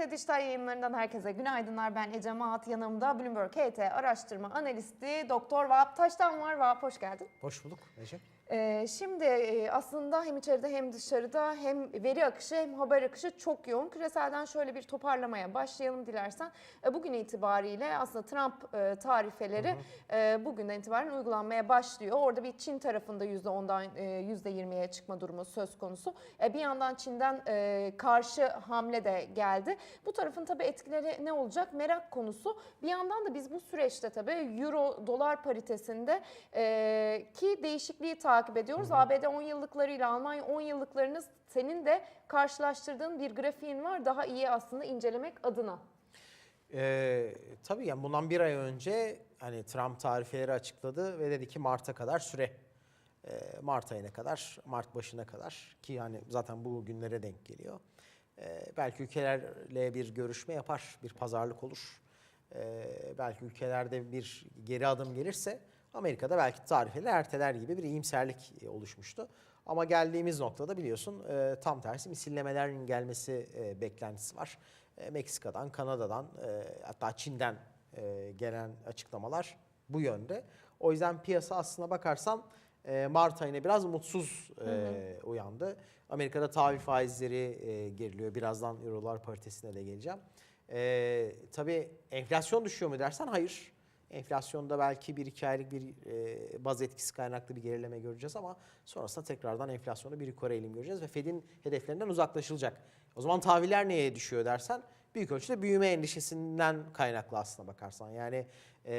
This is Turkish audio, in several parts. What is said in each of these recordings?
KT Dijital yayınlarından herkese günaydınlar. Ben Ece Maat. Yanımda Bloomberg KT araştırma analisti Doktor Vahap Taştan var. Vahap hoş geldin. Hoş bulduk Ece. Ee, şimdi e, aslında hem içeride hem dışarıda hem veri akışı hem haber akışı çok yoğun. Küreselden şöyle bir toparlamaya başlayalım dilersen. E, bugün itibariyle aslında Trump e, tarifeleri e, bugünden itibaren uygulanmaya başlıyor. Orada bir Çin tarafında %10'dan e, %20'ye çıkma durumu söz konusu. Bir yandan Çin'den karşı hamle de geldi. Bu tarafın tabii etkileri ne olacak merak konusu. Bir yandan da biz bu süreçte tabii euro dolar paritesinde ki değişikliği takip ediyoruz. ABD 10 yıllıklarıyla Almanya 10 yıllıklarını senin de karşılaştırdığın bir grafiğin var. Daha iyi aslında incelemek adına. Ee, tabii yani bundan bir ay önce hani Trump tarifeleri açıkladı ve dedi ki Mart'a kadar süre. Ee, Mart ayına kadar, Mart başına kadar ki yani zaten bu günlere denk geliyor. Ee, belki ülkelerle bir görüşme yapar, bir pazarlık olur. Ee, belki ülkelerde bir geri adım gelirse Amerika'da belki tarifeler erteler gibi bir iyimserlik e, oluşmuştu. Ama geldiğimiz noktada biliyorsun e, tam tersi misillemelerin gelmesi e, beklentisi var. E, Meksika'dan, Kanada'dan e, hatta Çin'den e, gelen açıklamalar bu yönde. O yüzden piyasa aslına bakarsan e, Mart ayına biraz mutsuz e, uyandı. Amerika'da tahvil faizleri e, geriliyor. Birazdan Eurolar paritesine de geleceğim. E, tabii enflasyon düşüyor mu dersen hayır. Enflasyonda belki bir iki aylık bir e, baz etkisi kaynaklı bir gerileme göreceğiz ama sonrasında tekrardan enflasyonda bir yukarı eğilim göreceğiz ve Fed'in hedeflerinden uzaklaşılacak. O zaman tahviller neye düşüyor dersen büyük ölçüde büyüme endişesinden kaynaklı aslına bakarsan. Yani e,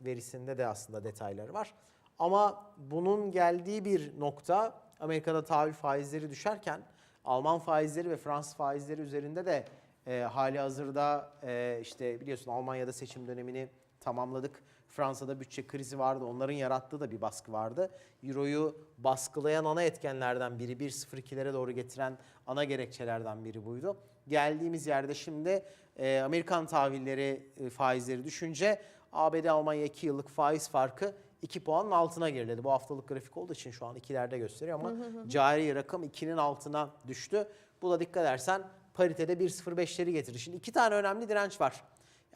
verisinde de aslında detayları var. Ama bunun geldiği bir nokta Amerika'da tahvil faizleri düşerken Alman faizleri ve Fransız faizleri üzerinde de e, hali hazırda e, işte biliyorsun Almanya'da seçim dönemini tamamladık. Fransa'da bütçe krizi vardı. Onların yarattığı da bir baskı vardı. Euro'yu baskılayan ana etkenlerden biri 1.02'lere doğru getiren ana gerekçelerden biri buydu. Geldiğimiz yerde şimdi e, Amerikan tahvilleri e, faizleri düşünce ABD Almanya 2 yıllık faiz farkı 2 puanın altına geriledi. Bu haftalık grafik olduğu için şu an ikilerde gösteriyor ama cari rakam 2'nin altına düştü. Bu da dikkat edersen paritede 1.05'leri getirdi. Şimdi iki tane önemli direnç var.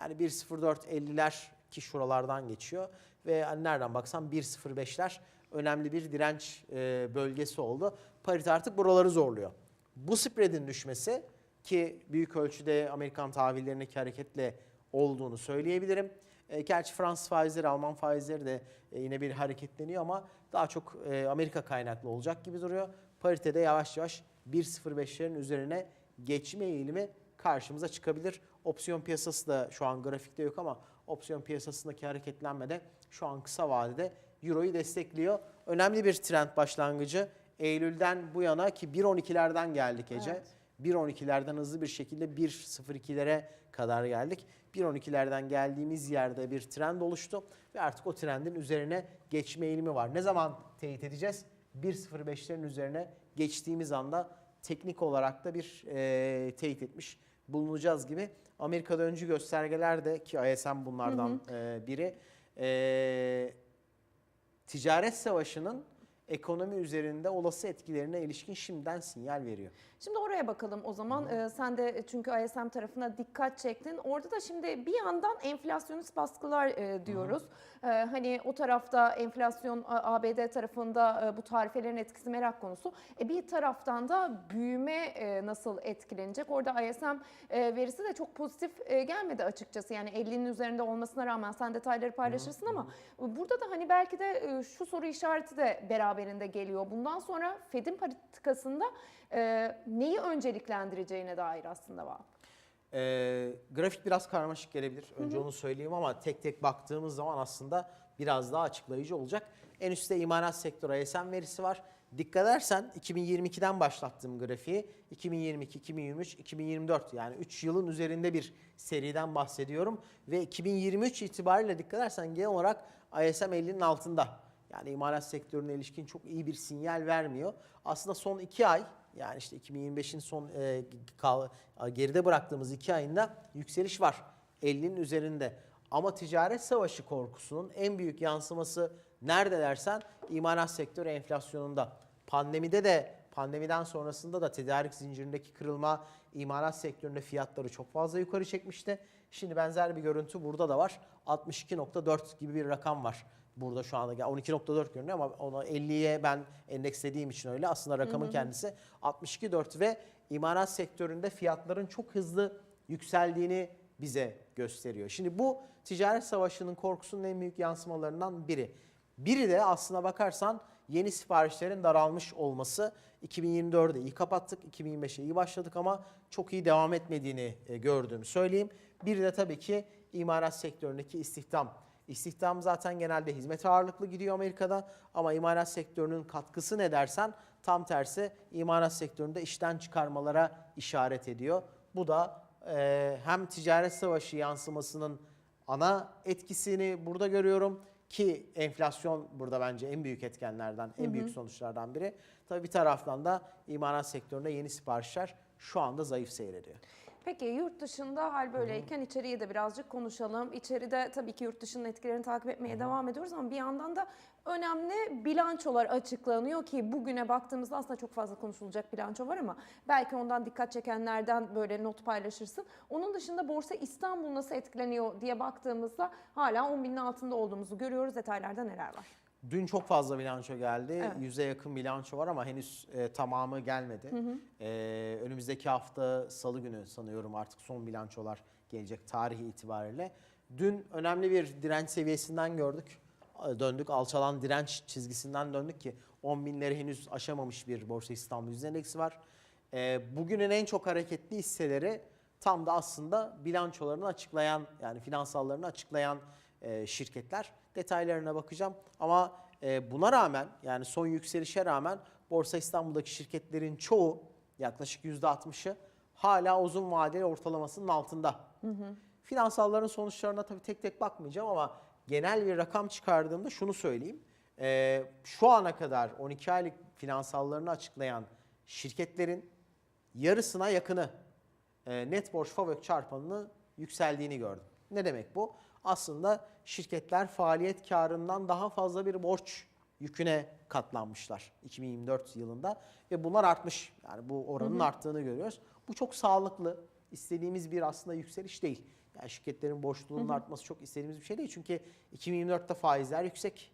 Yani 1.04.50'ler ki şuralardan geçiyor ve hani nereden baksan 1.05'ler önemli bir direnç e, bölgesi oldu. Parite artık buraları zorluyor. Bu spreadin düşmesi ki büyük ölçüde Amerikan tahvillerindeki hareketle olduğunu söyleyebilirim. E, gerçi Fransız faizleri, Alman faizleri de e, yine bir hareketleniyor ama daha çok e, Amerika kaynaklı olacak gibi duruyor. Paritede yavaş yavaş 1.05'lerin üzerine geçme eğilimi karşımıza çıkabilir. Opsiyon piyasası da şu an grafikte yok ama opsiyon piyasasındaki hareketlenme de şu an kısa vadede Euro'yu destekliyor. Önemli bir trend başlangıcı. Eylül'den bu yana ki 1.12'lerden geldik Ece. Evet. 1.12'lerden hızlı bir şekilde 1.02'lere kadar geldik. 1.12'lerden geldiğimiz yerde bir trend oluştu ve artık o trendin üzerine geçme eğilimi var. Ne zaman teyit edeceğiz? 1.05'lerin üzerine geçtiğimiz anda teknik olarak da bir e, teyit etmiş bulunacağız gibi. Amerika'da öncü göstergeler de ki ISM bunlardan e, biri e, ticaret savaşının ekonomi üzerinde olası etkilerine ilişkin şimdiden sinyal veriyor. Şimdi oraya bakalım o zaman. Ee, sen de çünkü ISM tarafına dikkat çektin. Orada da şimdi bir yandan enflasyonist baskılar e, diyoruz. Ee, hani o tarafta enflasyon ABD tarafında e, bu tarifelerin etkisi merak konusu. E, bir taraftan da büyüme e, nasıl etkilenecek? Orada ISM e, verisi de çok pozitif e, gelmedi açıkçası. Yani 50'nin üzerinde olmasına rağmen sen detayları paylaşırsın ama burada da hani belki de e, şu soru işareti de beraberinde geliyor. Bundan sonra Fed'in politikasında e, neyi önceliklendireceğine dair aslında var. Ee, grafik biraz karmaşık gelebilir. Önce onu söyleyeyim ama tek tek baktığımız zaman aslında biraz daha açıklayıcı olacak. En üstte imalat sektörü ISM verisi var. Dikkat edersen 2022'den başlattığım grafiği 2022, 2023, 2024 yani 3 yılın üzerinde bir seriden bahsediyorum. Ve 2023 itibariyle dikkat edersen genel olarak ISM 50'nin altında. Yani imalat sektörüne ilişkin çok iyi bir sinyal vermiyor. Aslında son 2 ay yani işte 2025'in son e, geride bıraktığımız 2 ayında yükseliş var. 50'nin üzerinde. Ama ticaret savaşı korkusunun en büyük yansıması nerede dersen imalat sektörü enflasyonunda. Pandemide de pandemiden sonrasında da tedarik zincirindeki kırılma imalat sektöründe fiyatları çok fazla yukarı çekmişti. Şimdi benzer bir görüntü burada da var. 62.4 gibi bir rakam var. Burada şu anda Yani 12.4 görünüyor ama ona 50'ye ben endekslediğim için öyle. Aslında rakamın kendisi 62.4 ve imalat sektöründe fiyatların çok hızlı yükseldiğini bize gösteriyor. Şimdi bu ticaret savaşının korkusunun en büyük yansımalarından biri. Biri de aslına bakarsan yeni siparişlerin daralmış olması. 2024'de iyi kapattık, 2025'e iyi başladık ama çok iyi devam etmediğini e, gördüğümü söyleyeyim. Bir de tabii ki imalat sektöründeki istihdam. İstihdam zaten genelde hizmet ağırlıklı gidiyor Amerika'da ama imalat sektörünün katkısı ne dersen tam tersi imalat sektöründe işten çıkarmalara işaret ediyor. Bu da e, hem ticaret savaşı yansımasının ana etkisini burada görüyorum ki enflasyon burada bence en büyük etkenlerden, en büyük sonuçlardan biri. Tabii bir taraftan da imalat sektöründe yeni siparişler şu anda zayıf seyrediyor. Peki yurt dışında hal böyleyken içeriği de birazcık konuşalım. İçeride tabii ki yurt dışının etkilerini takip etmeye devam ediyoruz ama bir yandan da önemli bilançolar açıklanıyor ki bugüne baktığımızda aslında çok fazla konuşulacak bilanço var ama belki ondan dikkat çekenlerden böyle not paylaşırsın. Onun dışında Borsa İstanbul nasıl etkileniyor diye baktığımızda hala 10 binin altında olduğumuzu görüyoruz. Detaylarda neler var? Dün çok fazla bilanço geldi. Evet. Yüze yakın bilanço var ama henüz e, tamamı gelmedi. E, önümüzdeki hafta salı günü sanıyorum artık son bilançolar gelecek tarihi itibariyle. Dün önemli bir direnç seviyesinden gördük. Döndük alçalan direnç çizgisinden döndük ki 10 binleri henüz aşamamış bir Borsa İstanbul Yüzde Endeksi var. E, bugünün en çok hareketli hisseleri tam da aslında bilançolarını açıklayan yani finansallarını açıklayan e, şirketler. Detaylarına bakacağım ama e, buna rağmen yani son yükselişe rağmen Borsa İstanbul'daki şirketlerin çoğu yaklaşık %60'ı hala uzun vadeli ortalamasının altında. Finansalların sonuçlarına tabii tek tek bakmayacağım ama genel bir rakam çıkardığımda şunu söyleyeyim. E, şu ana kadar 12 aylık finansallarını açıklayan şirketlerin yarısına yakını e, net borç FAVÖK çarpanını yükseldiğini gördüm. Ne demek bu? Aslında şirketler faaliyet karından daha fazla bir borç yüküne katlanmışlar 2024 yılında ve bunlar artmış. Yani bu oranın arttığını görüyoruz. Bu çok sağlıklı. istediğimiz bir aslında yükseliş değil. Yani şirketlerin borçluluğunun artması çok istediğimiz bir şey değil. Çünkü 2024'te faizler yüksek.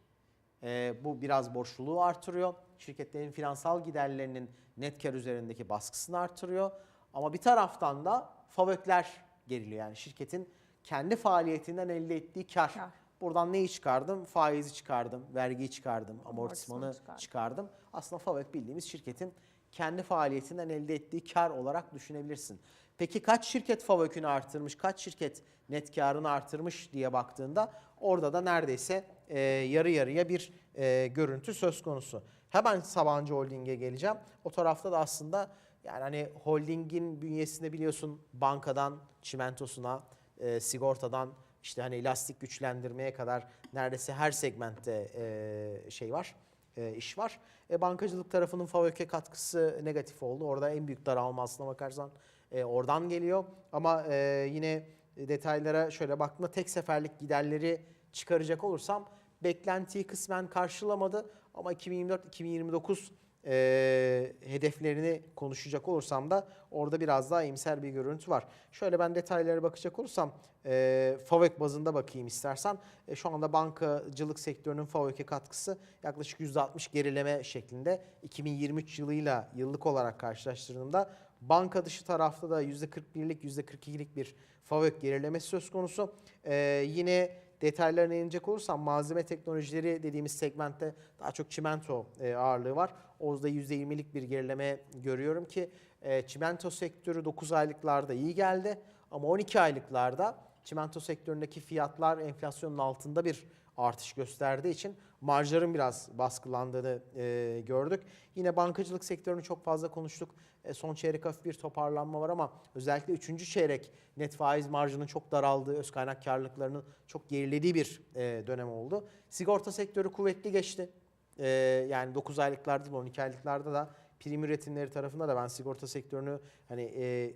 Ee, bu biraz borçluluğu artırıyor. Şirketlerin finansal giderlerinin net kar üzerindeki baskısını artırıyor. Ama bir taraftan da FAVÖK'ler geriliyor. Yani şirketin kendi faaliyetinden elde ettiği kar. Kar. Buradan neyi çıkardım? Faizi çıkardım, vergiyi çıkardım, amortismanı Amortismanı çıkardım. çıkardım. Aslında FAVÖK bildiğimiz şirketin kendi faaliyetinden elde ettiği kar olarak düşünebilirsin. Peki kaç şirket FAVÖK'ünü artırmış, kaç şirket net karını artırmış diye baktığında orada da neredeyse e, yarı yarıya bir e, görüntü söz konusu. Hemen Sabancı Holding'e geleceğim. O tarafta da aslında yani hani holdingin bünyesinde biliyorsun bankadan çimentosuna, e, sigortadan işte hani lastik güçlendirmeye kadar neredeyse her segmentte e, şey var, e, iş var. E, bankacılık tarafının FAVÖK'e katkısı negatif oldu. Orada en büyük daralma aslına bakarsan e, oradan geliyor. Ama e, yine detaylara şöyle baktığımda tek seferlik giderleri çıkaracak olursam beklentiyi kısmen karşılamadı. Ama 2024-2029 e, hedeflerini konuşacak olursam da orada biraz daha iyimser bir görüntü var. Şöyle ben detaylara bakacak olursam e, FAVÖK bazında bakayım istersen. E, şu anda bankacılık sektörünün FAVÖK'e katkısı yaklaşık %60 gerileme şeklinde. 2023 yılıyla yıllık olarak karşılaştırdığımda banka dışı tarafta da %41'lik %42'lik bir FAVÖK gerilemesi söz konusu. E, yine detaylarına inecek olursam malzeme teknolojileri dediğimiz segmentte daha çok çimento e, ağırlığı var. Orada %20'lik bir gerileme görüyorum ki e, çimento sektörü 9 aylıklarda iyi geldi ama 12 aylıklarda çimento sektöründeki fiyatlar enflasyonun altında bir artış gösterdiği için marjların biraz baskılandığını e, gördük. Yine bankacılık sektörünü çok fazla konuştuk. E, son çeyrek hafif bir toparlanma var ama özellikle 3. çeyrek net faiz marjının çok daraldığı, öz kaynak karlılıklarının çok gerilediği bir e, dönem oldu. Sigorta sektörü kuvvetli geçti. E, yani 9 aylıklarda da 12 aylıklarda da prim üretimleri tarafında da ben sigorta sektörünü hani e,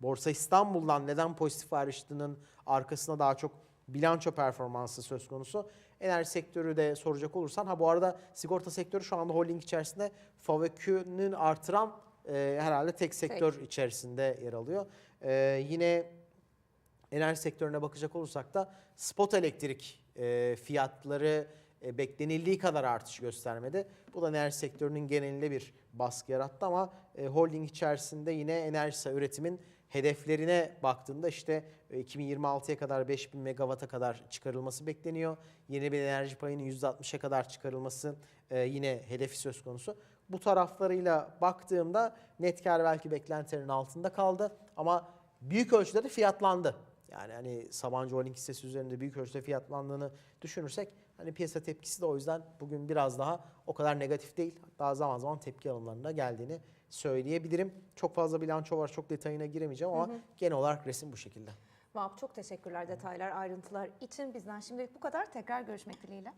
Borsa İstanbul'dan neden pozitif ayrıştığının arkasında daha çok bilanço performansı söz konusu. Enerji sektörü de soracak olursan ha bu arada sigorta sektörü şu anda holding içerisinde FAVÖK'ünün artıran e, herhalde tek sektör içerisinde yer alıyor. E, yine enerji sektörüne bakacak olursak da spot elektrik e, fiyatları e, beklenildiği kadar artış göstermedi. Bu da enerji sektörünün genelinde bir baskı yarattı ama e, holding içerisinde yine enerji üretimin hedeflerine baktığında işte e, 2026'ya kadar 5000 megawata kadar çıkarılması bekleniyor. Yeni bir enerji payının %60'a kadar çıkarılması e, yine hedefi söz konusu. Bu taraflarıyla baktığımda net kar belki beklentilerin altında kaldı ama büyük ölçüde de fiyatlandı. Yani hani Sabancı Holding hissesi üzerinde büyük ölçüde fiyatlandığını düşünürsek hani piyasa tepkisi de o yüzden bugün biraz daha o kadar negatif değil. Daha zaman zaman tepki alımlarında geldiğini söyleyebilirim. Çok fazla bilanço var çok detayına giremeyeceğim ama genel olarak resim bu şekilde. Vahap çok teşekkürler detaylar, ayrıntılar için. Bizden şimdilik bu kadar. Tekrar görüşmek dileğiyle.